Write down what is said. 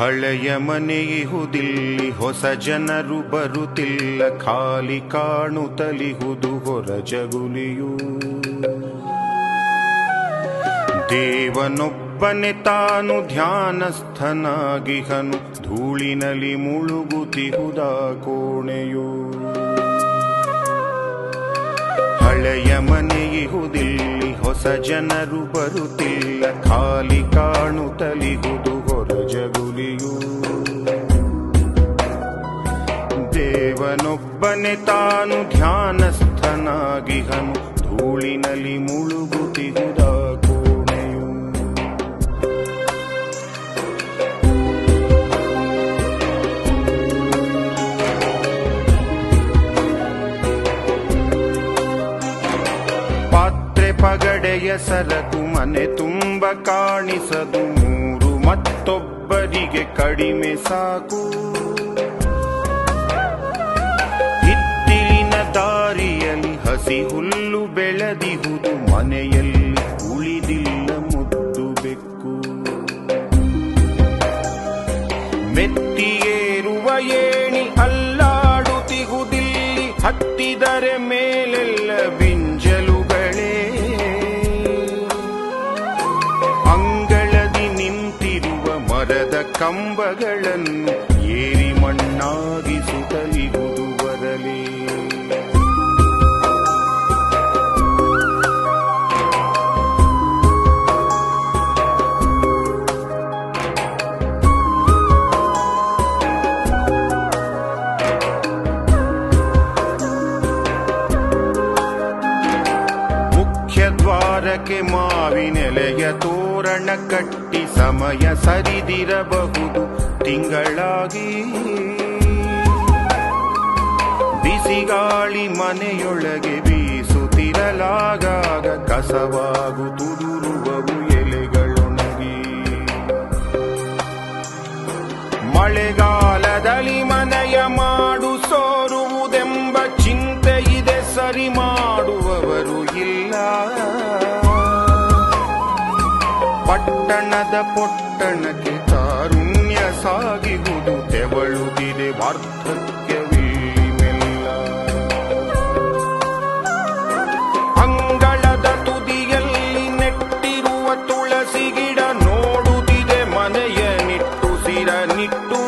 ಹಳೆಯ ಮನೆಯಿಹುದಿಲ್ಲಿ ಹೊಸ ಜನರು ಬರುತ್ತಿಲ್ಲ. ಖಾಲಿ ಕಾಣುತ್ತಲಿಹುದು ಹೊರ ಜಗುಲಿಯು. ದೇವನೊಬ್ಬನೆ ತಾನು ಧ್ಯಾನಸ್ಥನಾಗಿಹನು. ಧೂಳಿನಲ್ಲಿ ಮುಳುಗುತಿಹುದ ಕೋಣೆಯು. ಹಳೆಯ ಮನೆಯಿಹುದಿಲ್ಲಿ ಹೊಸ ಜನರು ಬರುತ್ತಿಲ್ಲ. ಖಾಲಿ ಕಾಣುತ್ತಲಿಹುದು ಹೊರ ಜಗುಲಿಯು ದೇವನೊಬ್ಬನೆ ತಾನು ಧ್ಯಾನಸ್ಥನಾಗಿಹನು. ಧೂಳಿನಲ್ಲಿ ಮುಳುಗುತ್ತಿಹುದ ಕೋಣೆಯು. ಪಾತ್ರೆ ಪಗಡೆಯ ಸರಕು ಮನೆ ತುಂಬ ಕಾಣಿಸದು. ಮೂರು ಮತ್ತೊಬ್ಬರಿಗೆ ಕಡಿಮೆ ಸಾಕು. ಹಿತ್ತಿಲಿನ ದಾರಿಯಲ್ಲಿ ಹಸಿ ಹುಲ್ಲು ಬೆಳೆದಿಹುದು, ಮನೆಯಲ್ಲಿ ಉಳಿದಿಲ್ಲ ಮುದ್ದು ಬೆಕ್ಕು. ಮೆತ್ತಿಯೇರುವ ಏಣಿ ಅಲ್ಲಾಡುತ್ತಿಗುದಿಲ್ಲಿ ಹತ್ತಿದರೆ ಕಂಬಗಳನ್ನು ಮುಖ್ಯ ದ್ವಾರಕ್ಕೆ ಮಾವಿನೆಲೆಯ ತೋರಣ ಕಟ್ಟಿ ಸಮಯ ಸರಿದಿರಬಹುದು. ತಿಂಗಳಾಗಿ ಬಿಸಿಗಾಳಿ ಮನೆಯೊಳಗೆ ಬೀಸುತ್ತಿರಲಾಗಾಗ ಕಸವಾಗು ತುದುರುವವು ಎಲೆಗಳೊಣಗಿ. ಮಳೆಗಾಲದಲ್ಲಿ ಮನೆಯ ಮಾಡು ಸೋರುವುದೆಂಬ ಚಿಂತೆ ಇದೆ ಸರಿ ಪಟ್ಟಣದ ಪೊಟ್ಟಣಕ್ಕೆ ತಾರುಣ್ಯ ಸಾಗಿಹುದು ತೆವಳುತ್ತಿದೆ ವಾರ್ಧಕ್ಯವಿಲ್ಲಿ ಮೆಲ್ಲ ಅಂಗಳದ ತುದಿಯಲ್ಲಿ ನೆಟ್ಟಿರುವ ತುಳಸಿ ಗಿಡ ನೋಡುತ್ತಿದೆ ಮನೆಯ ನಿಟ್ಟುಸಿರ ನಿಟ್ಟು